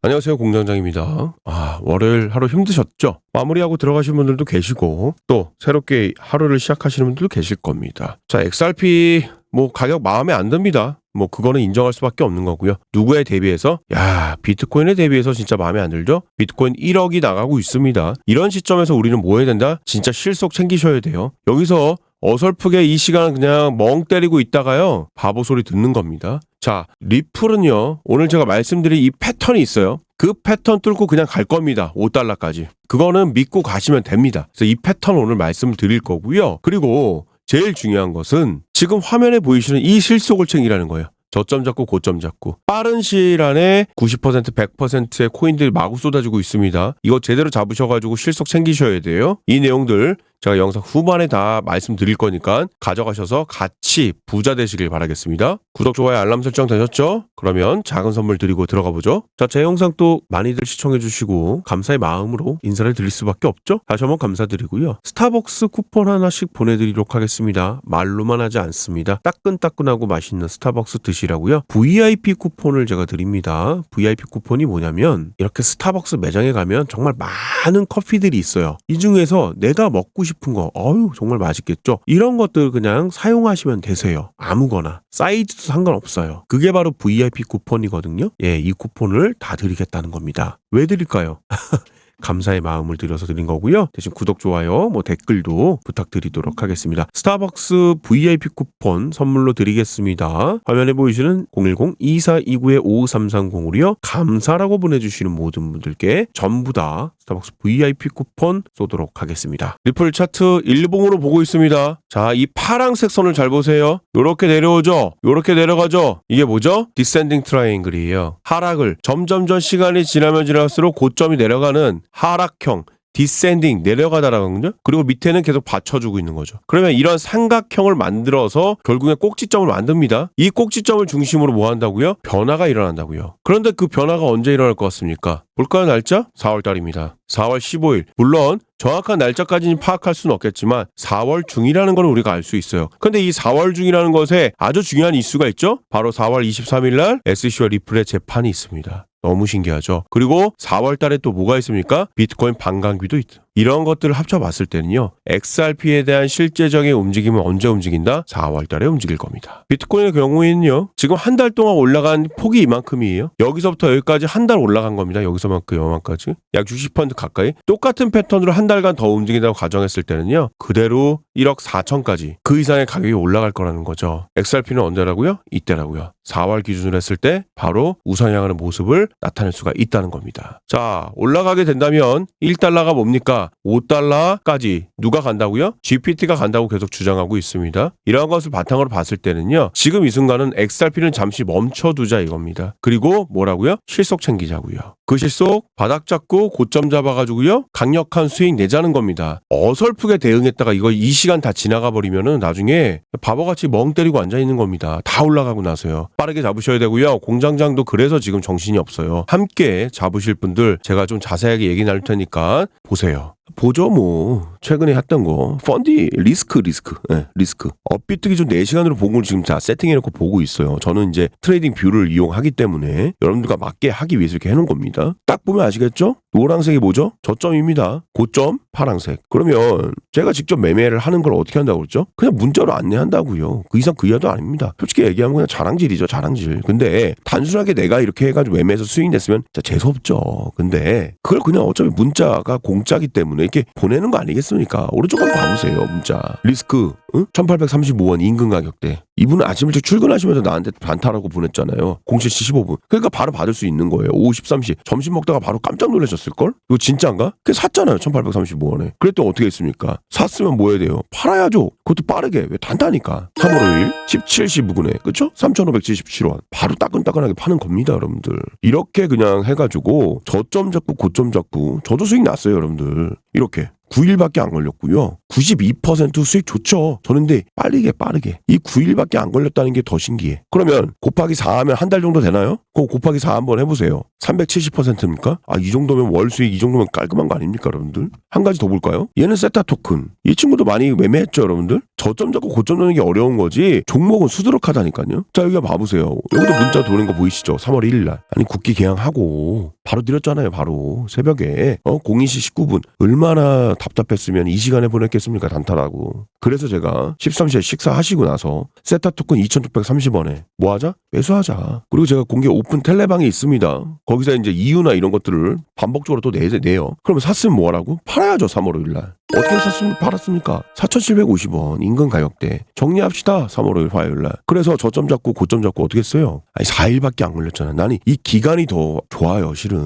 안녕하세요 공장장입니다. 아 월요일 하루 힘드셨죠? 마무리하고 들어가신 분들도 계시고 또 새롭게 하루를 시작하시는 분들도 계실 겁니다. 자 XRP 뭐 가격 마음에 안 듭니다. 뭐 그거는 인정할 수밖에 없는 거고요. 누구에 대비해서 야 비트코인에 대비해서 진짜 마음에 안 들죠? 비트코인 1억이 나가고 있습니다. 이런 시점에서 우리는 뭐 해야 된다? 진짜 실속 챙기셔야 돼요. 여기서 어설프게 이 시간 그냥 멍 때리고 있다가요 바보 소리 듣는 겁니다. 자 리플은요 오늘 제가 말씀드린 이 패턴이 있어요. 그 패턴 뚫고 그냥 갈 겁니다. 5달러까지. 그거는 믿고 가시면 됩니다. 그래서 이 패턴 오늘 말씀을 드릴 거고요. 그리고 제일 중요한 것은 지금 화면에 보이시는 이 실속을 챙기라는 거예요. 저점 잡고 고점 잡고 빠른 시일 안에 90% 100%의 코인들이 마구 쏟아지고 있습니다. 이거 제대로 잡으셔가지고 실속 챙기셔야 돼요. 이 내용들 제가 영상 후반에 다 말씀드릴 거니까 가져가셔서 같이 부자 되시길 바라겠습니다. 구독, 좋아요, 알람 설정 되셨죠? 그러면 작은 선물 드리고 들어가 보죠. 자, 제 영상 또 많이들 시청해 주시고 감사의 마음으로 인사를 드릴 수밖에 없죠. 다시 한번 감사드리고요. 스타벅스 쿠폰 하나씩 보내드리도록 하겠습니다. 말로만 하지 않습니다. 따끈따끈하고 맛있는 스타벅스 드시라고요. VIP 쿠폰을 제가 드립니다. VIP 쿠폰이 뭐냐면 이렇게 스타벅스 매장에 가면 정말 많은 커피들이 있어요. 이 중에서 내가 먹고 싶은 거, 어유 정말 맛있겠죠? 이런 것들 그냥 사용하시면 되세요. 아무거나. 사이즈도 상관없어요. 그게 바로 VIP 쿠폰이거든요. 예, 이 쿠폰을 다 드리겠다는 겁니다. 왜 드릴까요? 감사의 마음을 들여서 드린 거고요. 대신 구독, 좋아요, 뭐 댓글도 부탁드리도록 하겠습니다. 스타벅스 VIP 쿠폰 선물로 드리겠습니다. 화면에 보이시는 010-2429-5330으로요. 감사라고 보내주시는 모든 분들께 전부 다 스타벅스 VIP 쿠폰 쏘도록 하겠습니다. 리플 차트 일봉으로 보고 있습니다. 자, 이 파랑색 선을 잘 보세요. 요렇게 내려오죠? 요렇게 내려가죠? 이게 뭐죠? 디센딩 트라이앵글이에요. 하락을 점점점 시간이 지나면 지날수록 고점이 내려가는 하락형 디센딩 내려가다라거든요. 그리고 밑에는 계속 받쳐주고 있는 거죠. 그러면 이런 삼각형을 만들어서 결국에 꼭지점을 만듭니다. 이 꼭지점을 중심으로 뭐 한다고요? 변화가 일어난다고요. 그런데 그 변화가 언제 일어날 것 같습니까? 볼까요 날짜? 4월 달입니다. 4월 15일. 물론 정확한 날짜까지는 파악할 수는 없겠지만 4월 중이라는 걸 우리가 알 수 있어요. 근데 이 4월 중이라는 것에 아주 중요한 이슈가 있죠? 바로 4월 23일 날 SC와 리플의 재판이 있습니다. 너무 신기하죠. 그리고 4월 달에 또 뭐가 있습니까? 비트코인 반감기도 있죠. 이런 것들을 합쳐봤을 때는요. XRP에 대한 실제적인 움직임은 언제 움직인다? 4월 달에 움직일 겁니다. 비트코인의 경우에는요. 지금 한 달 동안 올라간 폭이 이만큼이에요. 여기서부터 여기까지 한 달 올라간 겁니다. 여기서만큼 여만까지. 약 60% 가까이. 똑같은 패턴으로 한 달간 더 움직인다고 가정했을 때는요. 그대로 1억 4천까지 그 이상의 가격이 올라갈 거라는 거죠. XRP는 언제라고요? 이때라고요. 4월 기준으로 했을 때 바로 우상향하는 모습을 나타낼 수가 있다는 겁니다. 자, 올라가게 된다면 1달러가 뭡니까? 5달러까지 누가 간다고요? GPT가 간다고 계속 주장하고 있습니다. 이러한 것을 바탕으로 봤을 때는요. 지금 이 순간은 XRP는 잠시 멈춰두자 이겁니다. 그리고 뭐라고요? 실속 챙기자고요. 그 실속 바닥 잡고 고점 잡아가지고요. 강력한 수익 내자는 겁니다. 어설프게 대응했다가 이거 이 시간 다 지나가 버리면은 나중에 바보같이 멍 때리고 앉아 있는 겁니다. 다 올라가고 나서요. 빠르게 잡으셔야 되고요. 공장장도 그래서 지금 정신이 없어요. 함께 잡으실 분들 제가 좀 자세하게 얘기 나눌 테니까 보세요. 보죠 뭐 최근에 했던 거 펀디 리스크 리스크 예, 리스크 업비트기 좀 4시간으로 본걸 지금 다 세팅해놓고 보고 있어요 저는 이제 트레이딩 뷰를 이용하기 때문에 여러분들과 맞게 하기 위해서 이렇게 해놓은 겁니다 딱 보면 아시겠죠 노란색이 뭐죠 저점입니다 고점 파란색 그러면 제가 직접 매매를 하는 걸 어떻게 한다고 그랬죠 그냥 문자로 안내한다고요 그 이상 그 이하도 아닙니다 솔직히 얘기하면 그냥 자랑질이죠 자랑질 근데 단순하게 내가 이렇게 해가지고 매매해서 수익 냈으면 진짜 재수없죠 근데 그걸 그냥 어차피 문자가 공짜기 때문에 이렇게 보내는 거 아니겠습니까? 오른쪽 한번 봐보세요, 문자. 리스크, 응? 1835원 인근 가격대. 이분은 아침 일찍 출근하시면서 나한테 반타라고 보냈잖아요. 07시 15분. 그러니까 바로 받을 수 있는 거예요. 오후 13시. 점심 먹다가 바로 깜짝 놀라셨 을걸? 이거 진짜인가? 그 샀잖아요. 1835원에. 그랬더니 어떻게 했습니까? 샀으면 뭐 해야 돼요? 팔아야죠. 그것도 빠르게. 왜 단타니까. 3월 5일 17시 부근에. 그쵸? 3,577원. 바로 따끈따끈하게 파는 겁니다, 여러분들. 이렇게 그냥 해가지고 저점 잡고 고점 잡고 저도 수익 났어요, 여러분들. 이렇게 9일밖에 안 걸렸고요. 92% 수익 좋죠. 저는 근데 빠르게 빠르게 이 9일밖에 안 걸렸다는 게 더 신기해. 그러면 곱하기 4 하면 한 달 정도 되나요? 그럼 곱하기 4 한번 해보세요. 370%입니까? 아 이 정도면 월 수익 이 정도면 깔끔한 거 아닙니까 여러분들? 한 가지 더 볼까요? 얘는 세타 토큰. 이 친구도 많이 매매했죠 여러분들? 저점 잡고 고점 잡는 게 어려운 거지 종목은 수두룩하다니까요. 자 여기 봐보세요. 여기도 문자 도는 거 보이시죠? 3월 1일 날. 아니 국기 개항하고 바로 드렸잖아요 바로. 새벽에. 어 02시 19분. 얼마나 답답했으면 이 시간에 보냈겠습니까 단타라고. 그래서 제가 13시에 식사하시고 나서 세타 토큰 2630원에 뭐 하자? 매수하자. 그리고 제가 공개 오픈 텔레방이 있습니다. 거기서 이제 이유나 이런 것들을 반복적으로 또 내, 내요. 그러면 샀으면 뭐 하라고? 팔아야죠 3월 5일 날. 어떻게 샀으면 팔았습니까? 4,750원 인근 가격대. 정리합시다 3월 5일 화요일 날. 그래서 저점 잡고 고점 잡고 어떻게 했어요? 아니 4일밖에 안 걸렸잖아 나는 이 기간이 더 좋아요 실은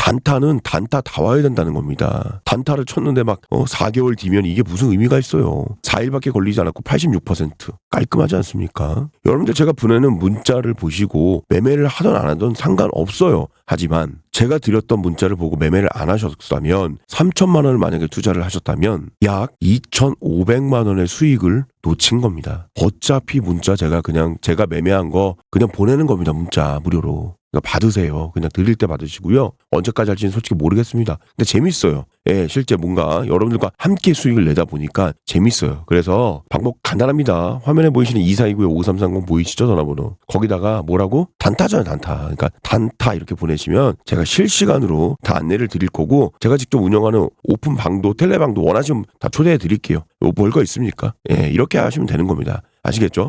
단타는 단타 다 와야 된다는 겁니다. 단타를 쳤는데 막 어, 4개월 뒤면 이게 무슨 의미가 있어요. 4일밖에 걸리지 않았고 86% 깔끔하지 않습니까? 여러분들 제가 보내는 문자를 보시고 매매를 하든 안 하든 상관없어요. 하지만 제가 드렸던 문자를 보고 매매를 안 하셨다면 3천만 원을 만약에 투자를 하셨다면 약 2,500만 원의 수익을 놓친 겁니다. 어차피 문자 제가 그냥 제가 매매한 거 그냥 보내는 겁니다. 문자 무료로. 그러니까 받으세요. 그냥 드릴 때 받으시고요. 언제까지 할지는 솔직히 모르겠습니다. 근데 재밌어요. 예, 실제 뭔가 여러분들과 함께 수익을 내다 보니까 재밌어요. 그래서 방법 간단합니다. 화면에 보이시는 2429에 5330 보이시죠? 전화번호. 거기다가 뭐라고? 단타잖아요, 단타. 그러니까 단타 이렇게 보내시면 제가 실시간으로 다 안내를 드릴 거고 제가 직접 운영하는 오픈 방도 텔레방도 원하시면 다 초대해 드릴게요. 뭐 별거 있습니까? 예, 이렇게 하시면 되는 겁니다. 아시겠죠?